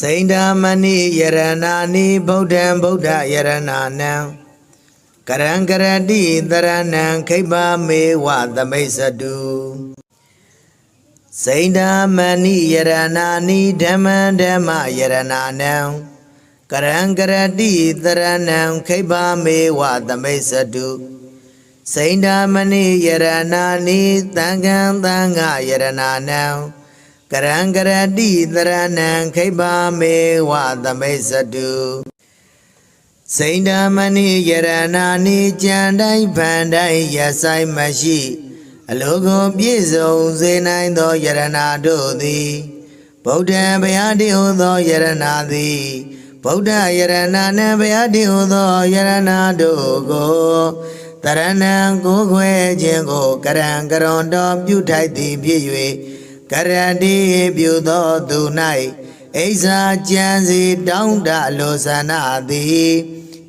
စိန္ဒာမဏိယရဏာနိဗုဒ္ဓံဗုဒ္ဓယရဏာနံကရံကရတိတရဏံခိဗ္ဗမေဝသမိတ်စတုစိန္ဒာမဏိယရဏာနိဓမ္မံဓမ္မယရဏာနံကရံကရတိတရဏံခိဗ္ဗမေဝသမိတ်စတုစိန္ဒာမဏိယရဏာနိသံဃံသံဃယရဏာနံ ကရံကရတိတရဏံခိဗ္ဗမေဝသမိတ်စတုစိန္ဒာမဏိယရဏာနိကြံတိုင်းဗန္တိုင်းရဆိုင်မရှိ အလိုကုန်ပြည့်စုံစေနိုင်သောယရနာတို့သည်ဗုဒ္ဓံဘုရားတည်ဟူသောယရနာသည်ဗုဒ္ဓယရနာနှင့်ဘုရားတည်ဟူသောယရနာတို့ကိုတရဏံကိုခွဲခြင်းကိုကရံကရွန်တော်ပြုထိုက်သည်ဖြစ်၍ ကရတိပြုသောသူ၌အိဇာကြံစီတောင်းတလိုဆန္ဒသည်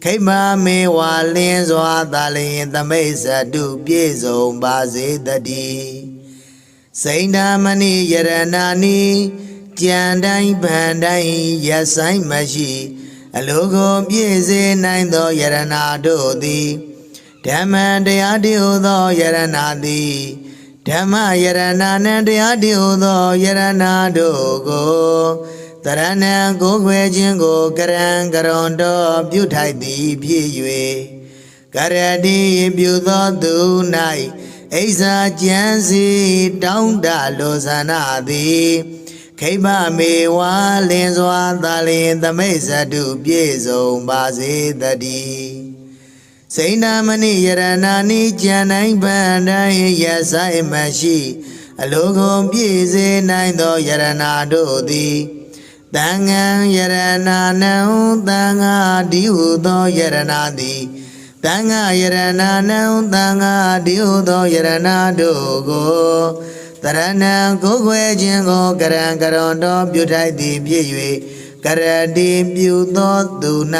ခိမ္မာမေဝါလင်းစွာသာလျင်သမိတ်ဇတုပြည့်စုံပါစေတည်းစိန္ဒာမဏိယရဏာနိကြံတိုင်းဗန္တိုင်းရဆိုင်မရှိအလိုကုန်ပြည့်စေနိုင်သောယရဏာတို့သည်ဓမ္မံတရားတည်ဟူသောယရဏာသည် ဓမ္မယရဏာနှင့်တရားတည်ဟူသောယရဏာတို့ကိုတရဏံကိုယ်ခွဲခြင်းကိုကရံကရွန်တော်ပြုထိုက်သည်ဖြစ်၍ကရတိပြုသောသူ၌အိဇာကြံစီတောင်းတလိုဆန္ဒသည်ခိမ္မမေဝါလင်းစွာသာလင်သမိတ်ဇတုပြည့်စုံပါစေတည်း စိန္ဒမဏိယရဏာနိကြံနိုင်ဗန္တိုင်းရဆိုင်မရှိအလိုကုန်ပြည့်စေနိုင်သောယရဏာတို့သည်တန်ငံယရဏာနံတန်ဃာဒီဟုသောယရဏာသည်တန်ဃာယရဏာနံတန်ဃာဒီဟုသောယရဏာတို့ကိုတရဏံကိုယ်ခွဲခြင်းကိုကရံကရွန်တော်ပြုထိုက်သည်ဖြစ်၍ကရတိပြုသောသူ၌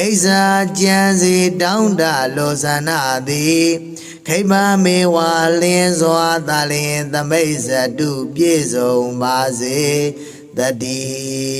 အိဇာကြံစီတောင်းတလိုဆန္ဒသည်ခိမ္မာမေဝါလင်းစွာသာလျင်သမိတ်ဇတုပြည့်စုံပါစေတတိ